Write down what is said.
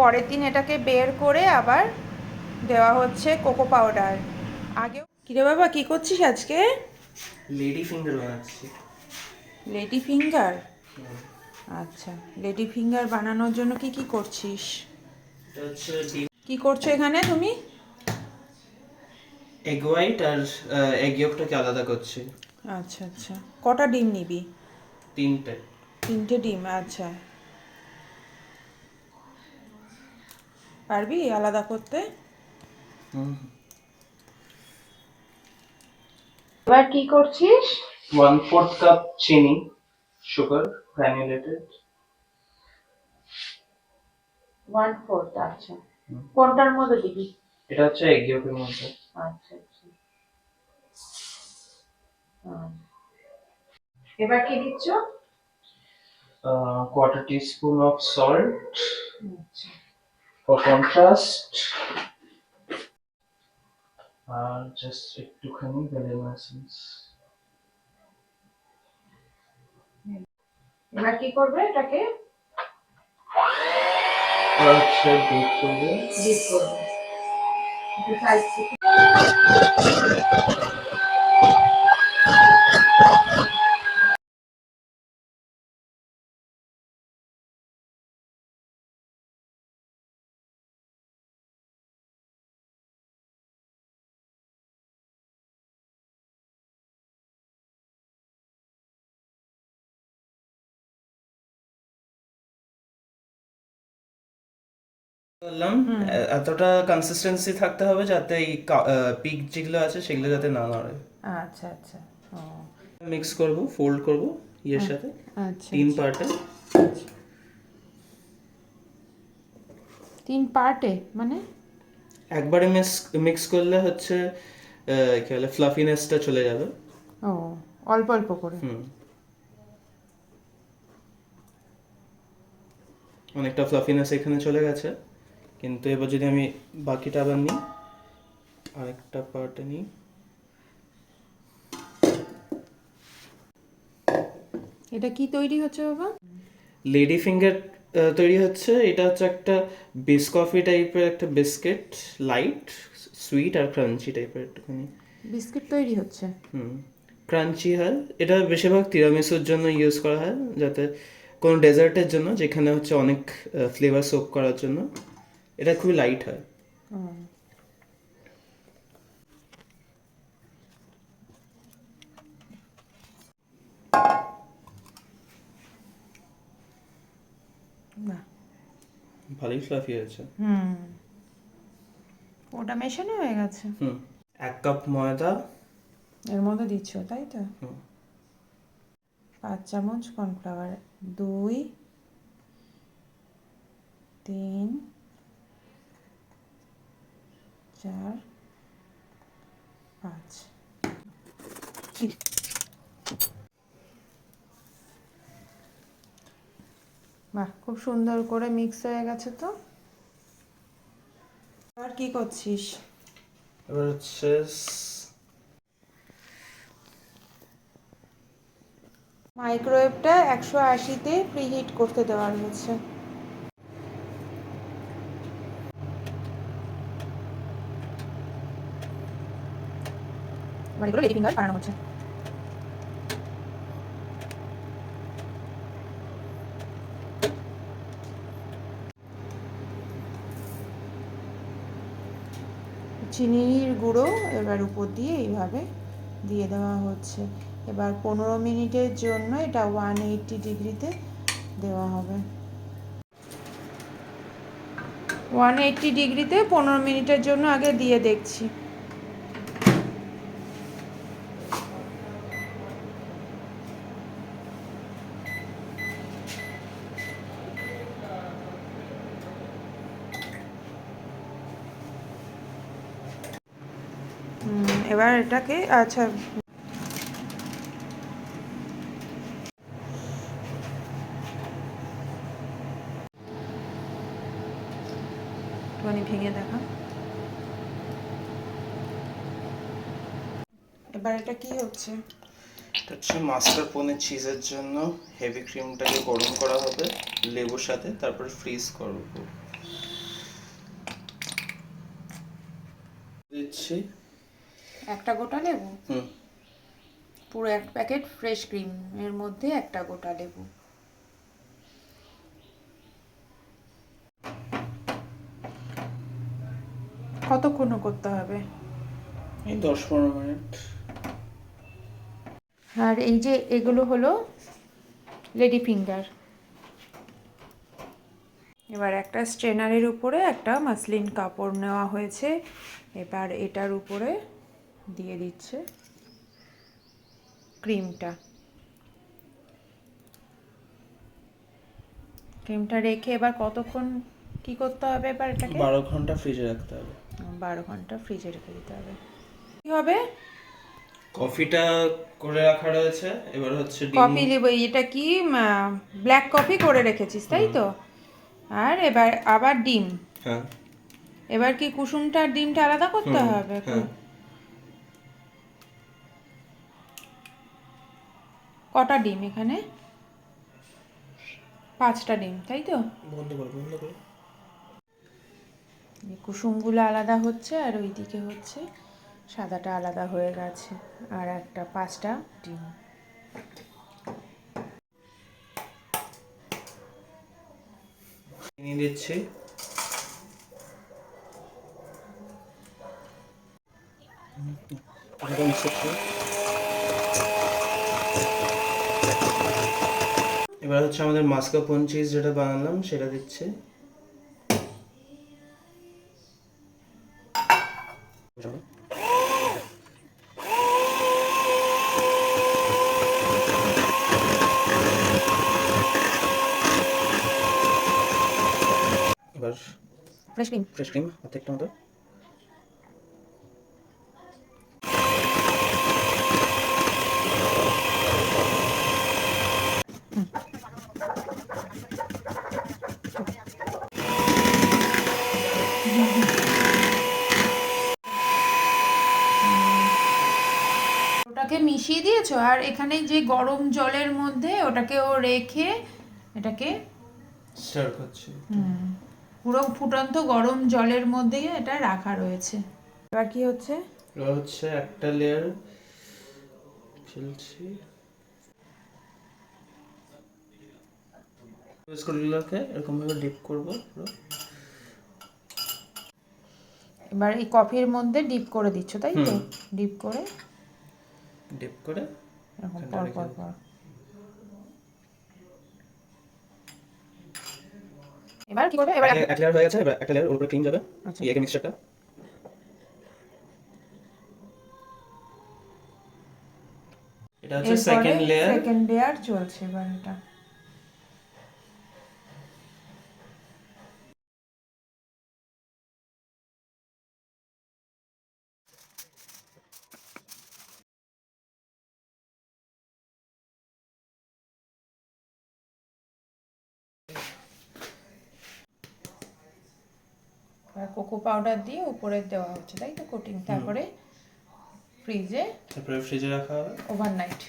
পরের দিন এটাকে বের করে আবার দেওয়া হচ্ছে কোকো পাউডার। আগেও কিরে বাবা কি করছিস আজকে? লেডি ফিঙ্গার বানাচ্ছি। Lady finger? আচ্ছা লেডি ফিঙ্গার বানানোর জন্য কি কি করছিস? কি করছ এখানে তুমি? এগ হোয়াইট আর এগ ইয়কটাকে আলাদা করছি। আচ্ছা আচ্ছা। কটা ডিম নিবি? তিনটে। তিনটে ডিম আচ্ছা। পারবি আলাদা করতে? এবার কি করছিস? ওয়ান ফোর্থ কাপ চিনি সুগার গ্রানুলেটেড ওয়ান ফোর্থ আচ্ছা। কোনটার মধ্যে দিবি? এটা হচ্ছে এগ ইয়কের মধ্যে। আচ্ছা আচ্ছা। হুম। এবার কি দিচ্ছ? কোয়ার্টার টিস্পুন অফ সল্ট আচ্ছা। ফর কন্ট্রাস্ট আর জাস্ট একটুখানি ভ্যানিলা এসেন্স এবার কি করবে এটাকে? আচ্ছা বিট করবে। ডিপ করবে। বললাম এতটা কনসিস্টেন্সি থাকতে হবে যাতে এই পিক যেগুলো আছে সেগুলো যাতে না নড়ে। আচ্ছা আচ্ছা। ও। মিক্স করব ফোল্ড করব ইয়ের সাথে আচ্ছা তিন পার্টে। তিন পার্টে মানে? একবারে মিক্স মিক্স করলে হচ্ছে কি বলে ফ্লাফিনেসটা চলে যাবে। ও অল্প অল্প করে। হুম। অনেকটা ফ্লাফিনেস এখানে চলে গেছে। কিন্তু এবার যদি আমি বাকিটা আবার নিই আরেকটা পার্টে নিই। এটা কি তৈরি হচ্ছে বাবা? লেডি ফিঙ্গার তৈরি হচ্ছে। এটা হচ্ছে একটা বিস্কফি টাইপের একটা বিস্কিট লাইট সুইট আর ক্রাঞ্চি টাইপের একটুখানি। বিস্কিট তৈরি হচ্ছে? হুম। ক্রাঞ্চি হয়। এটা বেশিরভাগ তিরামিসুর জন্য ইউজ করা হয় যাতে কোনো ডেজার্টের জন্য যেখানে হচ্ছে অনেক ফ্লেভার সোপ করার জন্য। এটা খুবই লাইট হয়। ভালোই ফ্লাফি হয়েছে হুম। ওটা মেশানো হয়ে গেছে? হুম। এক কাপ ময়দা। এর মধ্যে দিচ্ছ তাই তো? হুম। পাঁচ চামচ কর্নফ্লাওয়ার দুই তিন চার পাঁচ। বাহ খুব সুন্দর করে মিক্স হয়ে গেছে তো। আর কি করছিস? এবার হচ্ছে মাইক্রোওয়েভটা একশো আশিতে প্রিহিট করতে দেওয়া হয়েছে। এবার এগুলো লেডি বানানো হচ্ছে। চিনির গুঁড়ো এবার উপর দিয়ে এইভাবে দিয়ে দেওয়া হচ্ছে। এবার পনেরো মিনিটের জন্য এটা ওয়ান এইটটি ডিগ্রিতে দেওয়া হবে। ওয়ান এইটটি ডিগ্রিতে পনেরো মিনিটের জন্য আগে দিয়ে দেখছি। আর এটাকে আচ্ছা। একটুখানি ভেঙে দেখা এবার এটা কি হচ্ছে? এটা হচ্ছে মাস্টার পনির চিজের জন্য হেভি ক্রিমটাকে গরম করা হবে লেবুর সাথে, তারপর ফ্রিজ করব দিচ্ছি। একটা গোটা লেবু? পুরো এক প্যাকেট ফ্রেশ ক্রিম এর মধ্যে একটা গোটা লেবু। কতক্ষণ করতে হবে? এই দশ পনেরো মিনিট। আর এই যে এগুলো হলো লেডি ফিঙ্গার। এবার একটা স্ট্রেনারের উপরে একটা মাসলিন কাপড় নেওয়া হয়েছে। এবার এটার উপরে দিয়ে দিচ্ছে ক্রিমটা। ক্রিমটা রেখে এবার কতক্ষণ কি করতে হবে এবার এটাকে? বারো ঘণ্টা ফ্রিজে রাখতে হবে। বারো ঘণ্টা ফ্রিজে রেখে দিতে হবে। কি হবে? কফিটা করে রাখা রয়েছে। এবার হচ্ছে কফি নেব এটা কি ব্ল্যাক কফি করে রেখেছিস তাই তো? আর এবার আবার ডিম। হ্যাঁ। এবার কি কুসুমটা আর ডিমটা আলাদা করতে হবে? হ্যাঁ। কটা ডিম এখানে? পাঁচটা ডিম তাই তো? বন্ধ করো বন্ধ করো। কুসুমগুলো আলাদা হচ্ছে আর ওইদিকে হচ্ছে সাদাটা আলাদা হয়ে গেছে আর একটা পাঁচটা ডিম। চিনি দিচ্ছি। এটা mix করছি। এবার হচ্ছে আমাদের মাস্কাপন চিজ যেটা বানালাম সেটা দিচ্ছে। এবার ফ্রেশ ক্রিম ফ্রেশ ক্রিম অর্ধেকটা মতো। ওটাকে মিশিয়ে দিয়েছ? আর এখানে যে গরম জলের মধ্যে ওটাকে ও রেখে এটাকে স্টার করছি। পুরো ফুটন্ত গরম জলের মধ্যে এটা রাখা রয়েছে। এবার কি হচ্ছে? এবার হচ্ছে একটা লেয়ার ফেলছি। বিস্কুটগুলোকে এরকম ভাবে ডিপ করব পুরো। এবার এই কফির মধ্যে ডিপ করে দিচ্ছ তাই তো? ডিপ করে ডিপ করে এরকম পর পর পর। এবার কি করবে? এবার এক লেয়ার হয়ে গেছে এবার একটা লেয়ার ওর উপরে ক্রিম যাবে। আচ্ছা। এই মিক্সচারটা এটা হচ্ছে সেকেন্ড লেয়ার সেকেন্ড লেয়ার চলছে এবার এটা। কোকো পাউডার দিয়ে উপরে দেওয়া হচ্ছে তাই তো কোটিং তারপরে ফ্রিজে তারপরে ফ্রিজে রাখা হবে? ওভারনাইট